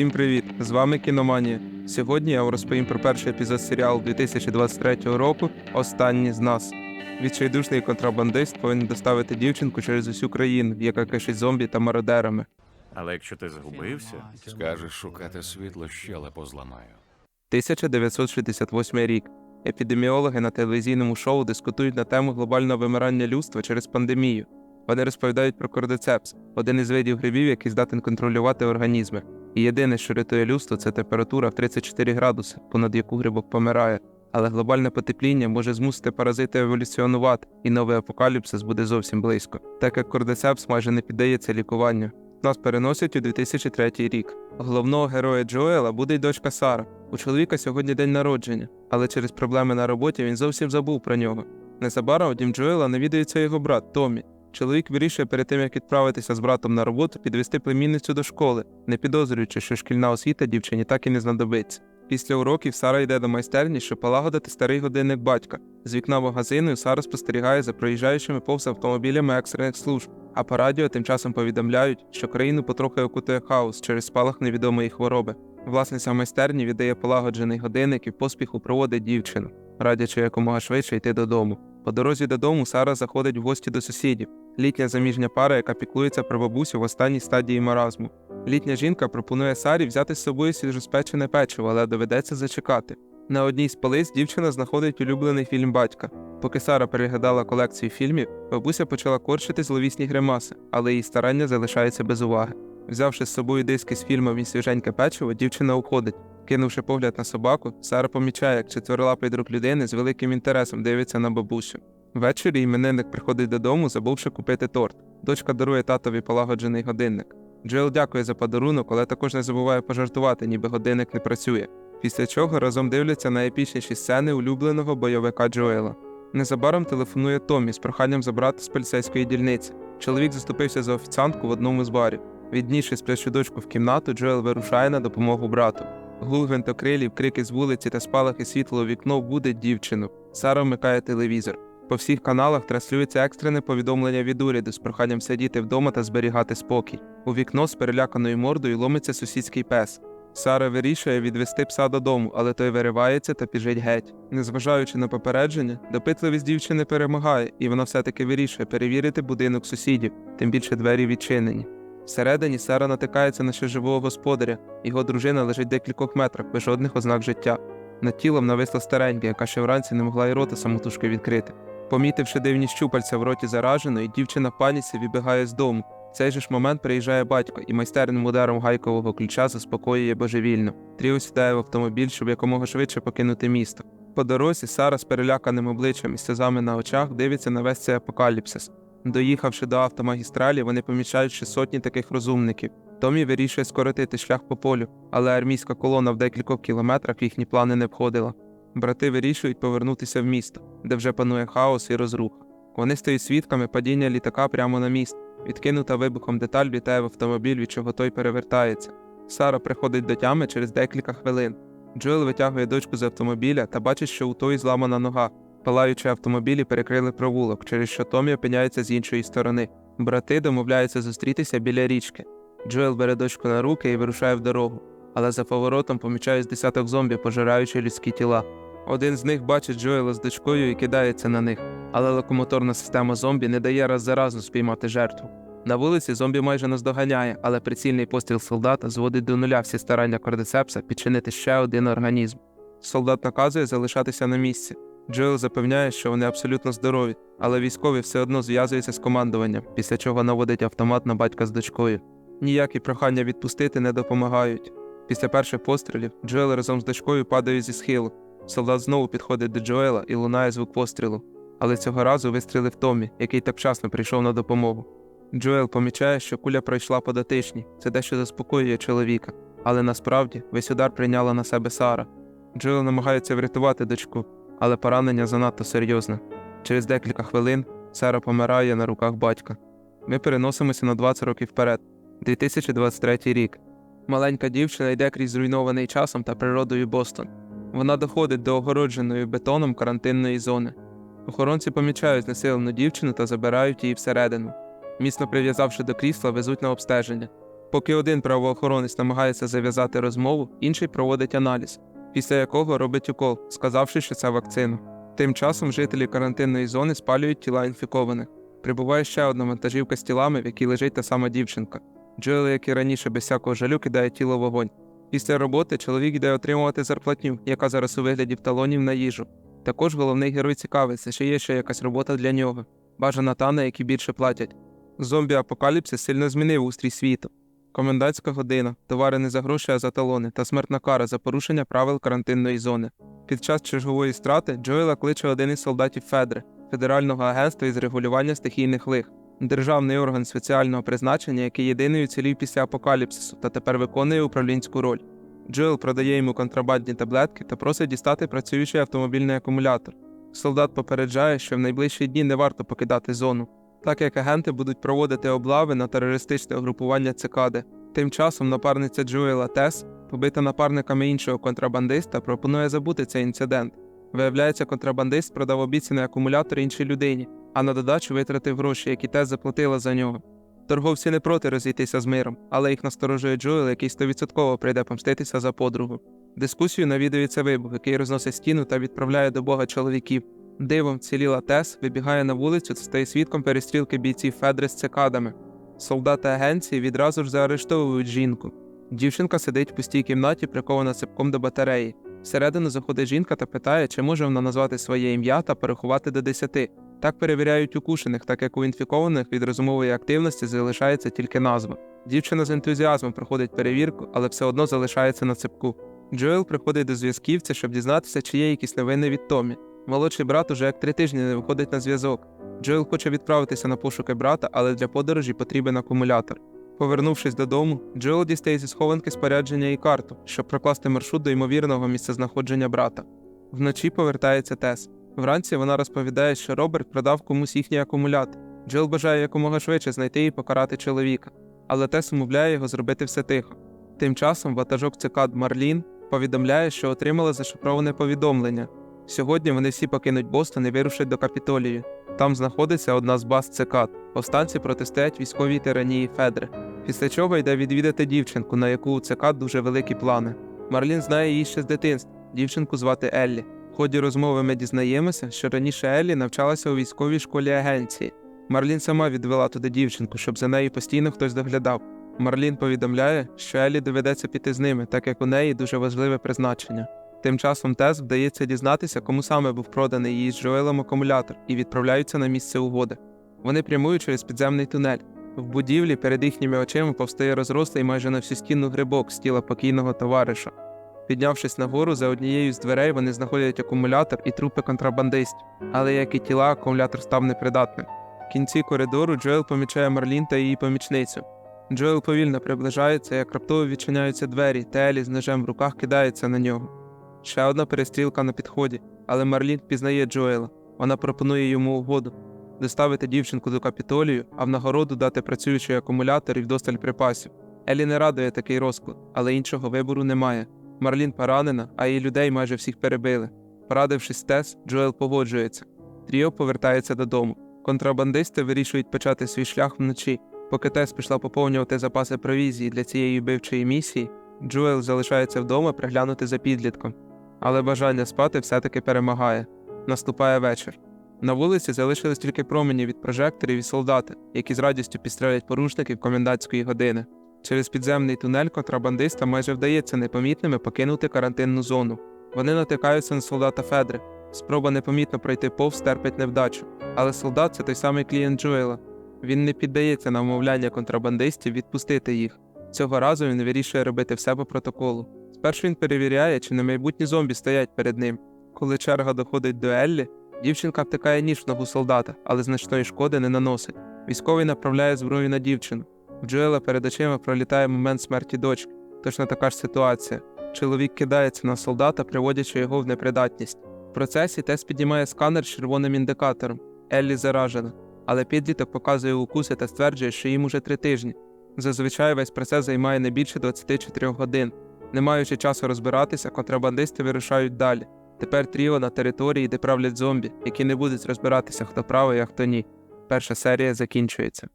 Усім привіт! З вами Кіноманія. Сьогодні я вам розповім про перший епізод серіалу 2023 року Останні з нас. Відчайдушний контрабандист повинен доставити дівчинку через усю країну, яка кишить зомбі та мародерами. Але якщо ти згубився, Скажеш шукати світло, щелепу зламаю. 1968 рік. Епідеміологи на телевізійному шоу дискутують на тему глобального вимирання людства через пандемію. Вони розповідають про кордицепс, один із видів грибів, який здатен контролювати організми. І єдине, що рятує людство, це температура в 34 градуси, понад яку грибок помирає. Але глобальне потепління може змусити паразити еволюціонувати, і новий апокаліпсис буде зовсім близько, так як кордицепс майже не піддається лікуванню. Нас переносять у 2003 рік. Головного героя Джоела буде й дочка Сара. У чоловіка сьогодні день народження, але через проблеми на роботі він зовсім забув про нього. Незабаром у дім Джоела навідається його брат Томі. Чоловік вирішує перед тим, як відправитися з братом на роботу, підвести племінницю до школи, не підозрюючи, що шкільна освіта дівчині так і не знадобиться. Після уроків Сара йде до майстерні, щоб полагодити старий годинник батька. З вікна магазину Сара спостерігає за проїжджаючими повз автомобілями екстрених служб, а по радіо тим часом повідомляють, що країну потрохи окутує хаос через спалах невідомої хвороби. Власниця майстерні віддає полагоджений годинник і поспіху проводить дівчину, радячи якомога швидше йти додому. По дорозі додому Сара заходить в гості до сусідів. Літня заміжня пара, яка піклується про бабусю в останній стадії маразму. Літня жінка пропонує Сарі взяти з собою свіжоспечене печиво, але доведеться зачекати. На одній з полиць дівчина знаходить улюблений фільм батька. Поки Сара переглядала колекцію фільмів, бабуся почала корчити зловісні гримаси, але її старання залишаються без уваги. Взявши з собою диски з фільмом і свіженьке печиво, дівчина уходить. Кинувши погляд на собаку, Сара помічає, як четверолапий друг людини з великим інтересом дивиться на бабусю. Ввечері іменинник приходить додому, забувши купити торт. Дочка дарує татові полагоджений годинник. Джоел дякує за подарунок, але також не забуває пожартувати, ніби годинник не працює. Після чого разом дивляться на епічніші сцени улюбленого бойовика Джоела. Незабаром телефонує Томі з проханням забрати з поліцейської дільниці. Чоловік заступився за офіціантку в одному з барів. Віднісши сплячу дочку в кімнату, Джоел вирушає на допомогу брату. Гул гвинтокрилів, крики з вулиці та спалахи світла у вікно буде дівчину. Сара вмикає телевізор. По всіх каналах транслюється екстрене повідомлення від уряду з проханням сидіти вдома та зберігати спокій. У вікно з переляканою мордою ломиться сусідський пес. Сара вирішує відвести пса додому, але той виривається та біжить геть. Незважаючи на попередження, допитливість дівчини перемагає, і вона все-таки вирішує перевірити будинок сусідів, тим більше двері відчинені. Всередині Сара натикається на ще живого господаря, його дружина лежить декількох метрах без жодних ознак життя. Над тілом нависла старенька, яка ще вранці не могла й рота самотужки відкрити. Помітивши дивні щупальця в роті зараженої, дівчина в паніці вибігає з дому. В цей же ж момент приїжджає батько і майстерним ударом гайкового ключа заспокоює божевільно. Тріо сідає в автомобіль, щоб якомога швидше покинути місто. По дорозі Сара з переляканим обличчям і сльозами на очах дивиться на весь цей апокаліпсис. Доїхавши до автомагістралі, вони помічають ще сотні таких розумників. Томі вирішує скоротити шлях по полю, але армійська колона в декількох кілометрах їхні плани не входила. Брати вирішують повернутися в місто, де вже панує хаос і розруха. Вони стають свідками падіння літака прямо на міст. Відкинута вибухом деталь літає в автомобіль, від чого той перевертається. Сара приходить до тями через декілька хвилин. Джоел витягує дочку з автомобіля та бачить, що у той зламана нога. Палаючи автомобілі, перекрили провулок, через що Томі опиняється з іншої сторони. Брати домовляються зустрітися біля річки. Джоел бере дочку на руки і вирушає в дорогу, але за поворотом помічає з десяток зомбі, пожираючи людські тіла. Один з них бачить Джоела з дочкою і кидається на них, але локомоторна система зомбі не дає раз за разом спіймати жертву. На вулиці зомбі майже наздоганяє, але прицільний постріл солдата зводить до нуля всі старання кордицепса підчинити ще один організм. Солдат наказує залишатися на місці. Джоел запевняє, що вони абсолютно здорові, але військові все одно зв'язуються з командуванням, після чого наводить автомат на батька з дочкою. Ніякі прохання відпустити не допомагають. Після перших пострілів Джоел разом з дочкою падає зі схилу. Солдат знову підходить до Джоела і лунає звук пострілу. Але цього разу вистрілив Томі, який так вчасно прийшов на допомогу. Джоел помічає, що куля пройшла по дотичній, це дещо заспокоює чоловіка, але насправді весь удар прийняла на себе Сара. Джоел намагається врятувати дочку, але поранення занадто серйозне. Через декілька хвилин Сара помирає на руках батька. Ми переносимося на 20 років вперед, 2023 рік. Маленька дівчина йде крізь зруйнований часом та природою Бостон. Вона доходить до огородженої бетоном карантинної зони. Охоронці помічають знесилену дівчину та забирають її всередину. Міцно прив'язавши до крісла, везуть на обстеження. Поки один правоохоронець намагається зав'язати розмову, інший проводить аналіз, після якого робить укол, сказавши, що це вакцина. Тим часом жителі карантинної зони спалюють тіла інфікованих. Прибуває ще одна вантажівка з тілами, в якій лежить та сама дівчинка. Джоел, як і раніше, без всякого жалю кидає тіло в вогонь. Після роботи чоловік йде отримувати зарплатню, яка зараз у вигляді талонів на їжу. Також головний герой цікавиться, чи є ще якась робота для нього. Бажана та, на які більше платять. Зомбі-апокаліпсис сильно змінив устрій світу. Комендантська година, товари не за гроші, а за талони та смертна кара за порушення правил карантинної зони. Під час чергової страти Джоела кличе один із солдатів Федри, Федерального агентства із регулювання стихійних лих, державний орган спеціального призначення, який єдиний уцілів після апокаліпсису та тепер виконує управлінську роль. Джоел продає йому контрабандні таблетки та просить дістати працюючий автомобільний акумулятор. Солдат попереджає, що в найближчі дні не варто покидати зону, так як агенти будуть проводити облави на терористичне угрупування цикади. Тим часом напарниця Джоела Тес, побита напарниками іншого контрабандиста, пропонує забути цей інцидент. Виявляється, контрабандист продав обіцяний акумулятор іншій людині, а на додачу витратив гроші, які Тес заплатила за нього. Торговці не проти розійтися з миром, але їх насторожує Джоел, який стовідсотково прийде помститися за подругу. Дискусію навідується вибух, який розносить стіну та відправляє до бога чоловіків. Дивом вціліла Тес, вибігає на вулицю та стає свідком перестрілки бійців Федри з цикадами. Солдати агенції відразу ж заарештовують жінку. Дівчинка сидить в пустій кімнаті, прикована цепком до батареї. Всередину заходить жінка та питає, чи може вона назвати своє ім'я та порахувати до десяти. Так перевіряють укушених, так як у інфікованих від розумової активності залишається тільки назва. Дівчина з ентузіазмом проходить перевірку, але все одно залишається на цепку. Джоел приходить до зв'язківця, щоб дізнатися, чи є якісь новини від Томі. Молодший брат уже як три тижні не виходить на зв'язок. Джоел хоче відправитися на пошуки брата, але для подорожі потрібен акумулятор. Повернувшись додому, Джоел дістає зі схованки спорядження і карту, щоб прокласти маршрут до ймовірного місцезнаходження брата. Вночі повертається Тес. Вранці вона розповідає, що Роберт продав комусь їхній акумулятор. Джоел бажає якомога швидше знайти і покарати чоловіка, але Тес умовляє його зробити все тихо. Тим часом ватажок цикад Марлін повідомляє, що отримали зашифроване повідомлення. Сьогодні вони всі покинуть Бостон і вирушать до Капітолію. Там знаходиться одна з баз цикад. Повстанці протистоять військовій тиранії Федри. Після чого йде відвідати дівчинку, на яку у цикад дуже великі плани. Марлін знає її ще з дитинства. Дівчинку звати Еллі. В ході розмови ми дізнаємося, що раніше Еллі навчалася у військовій школі агенції. Марлін сама відвела туди дівчинку, щоб за нею постійно хтось доглядав. Марлін повідомляє, що Еллі доведеться піти з ними, так як у неї дуже важливе призначення. Тим часом Тес вдається дізнатися, кому саме був проданий її з Джоелом акумулятор, і відправляються на місце угоди. Вони прямують через підземний тунель. В будівлі перед їхніми очима повстає розрослий майже на всю стіну грибок з тіла покійного товариша. Піднявшись нагору, за однією з дверей вони знаходять акумулятор і трупи контрабандистів, але як і тіла, акумулятор став непридатним. В кінці коридору Джоел помічає Марлін та її помічницю. Джоел повільно приближається, як раптово відчиняються двері, та Елі з ножем в руках кидається на нього. Ще одна перестрілка на підході, але Марлін впізнає Джоела. Вона пропонує йому угоду доставити дівчинку до капітолію, а в нагороду дати працюючий акумулятор і вдосталь припасів. Елі не радує такий розклад, але іншого вибору немає. Марлін поранена, а її людей майже всіх перебили. Порадившись Тес, Джоел погоджується. Тріо повертається додому. Контрабандисти вирішують почати свій шлях вночі. Поки Тес пішла поповнювати запаси провізії для цієї вбивчої місії, Джоел залишається вдома приглянути за підлітком. Але бажання спати все-таки перемагає. Наступає вечір. На вулиці залишились тільки промені від прожекторів і солдати, які з радістю підстрелять порушників комендантської години. Через підземний тунель контрабандистам майже вдається непомітними покинути карантинну зону. Вони натикаються на солдата Федри. Спроба непомітно пройти повз терпить невдачу. Але солдат це той самий клієнт Джоела. Він не піддається на вмовляння контрабандистів відпустити їх. Цього разу він вирішує робити все по протоколу. Спершу він перевіряє, чи не майбутні зомбі стоять перед ним. Коли черга доходить до Еллі, дівчинка втикає ніж в ногу солдата, але значної шкоди не наносить. Військовий направляє зброю на дівчину. В Джоела перед очима пролітає момент смерті дочки. Точно така ж ситуація. Чоловік кидається на солдата, приводячи його в непридатність. В процесі Тес піднімає сканер з червоним індикатором. Еллі заражена, але підліток показує укуси та стверджує, що їм уже три тижні. Зазвичай весь процес займає не більше 24 годин. Не маючи часу розбиратися, контрабандисти вирушають далі. Тепер тріо на території, де правлять зомбі, які не будуть розбиратися, хто правий, а хто ні. Перша серія закінчується.